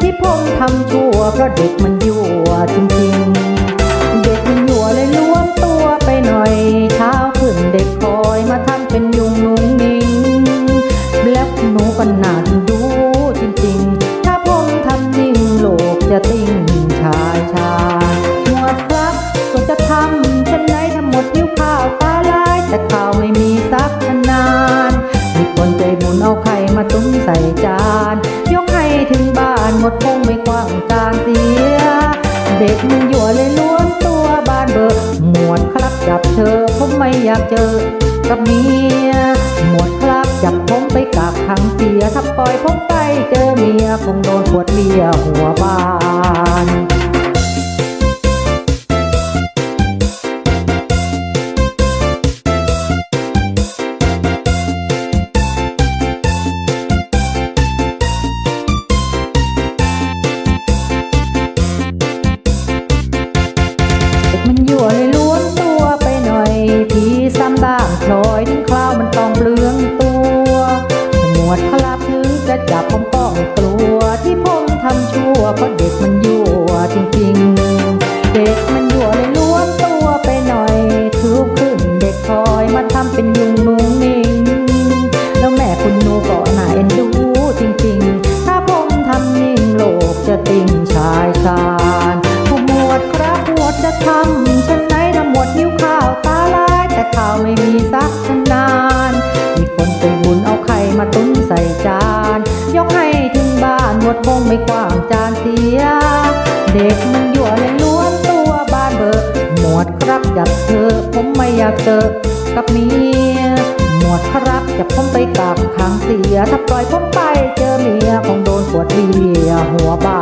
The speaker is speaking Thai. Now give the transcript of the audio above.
ที่ผมทำชั่วเพราะเด็กมันยั่วจริงๆ เด็กมันยั่วเลยล้วนตัวไปหน่อย เช้าขึ้นเด็กคอยมาทำเป็นยุงนุ่งนิ่งแล้วหนูก็น่าดูจริงๆ ถ้าผมทำนิ่งโลกจะติ้งชายชาหมวดครับก็จะทำเช่นไหนทั้งหมดนิ้วข้าวตาลายแต่ข้าวไม่มี หมดคงไม่กว้างจางเสีย เด็กมันยั่วเลยล้วนตัวบ้านเบิกหมวดครับจับเธอผมไม่อยากเจอ กับเมียหมวดครับจับผมไปกักขังเสียถ้าปล่อยผมไปเจอเมียคงโดนปวดเลียหัวบา เพราะเด็กมันยั่วจริงๆ เด็กมันยั่วเลยล้วนตัวไปหน่อยทุกขึ้นเด็กคอยมาทำเป็นยุงนุงนิ่งแล้วแม่คุณหนูก็น่าเอ็นดูจริงๆ ถ้าผมทำนิ่งโลกจะติ่งชายชาญผู้หมวดครับหมวดจะทำฉันไหนละหมวดนิ้วข้าวตาลาย แต่ข้าวไม่มีสักนาน มีคนใจบุญเอาไข่มาตุ้นใส่จาน หมดคงไม่กว้างจานเสีย เด็กมันยั่วเลยล้วนตัวบ้านเบิกหมวดครับจับเธอ ผมไม่อยากเจอกับเมียหมวดครับจะผมไปกับขังเสีย ถ้าปล่อยผมไปเจอเมียคงโดนปวดเบียหัวบา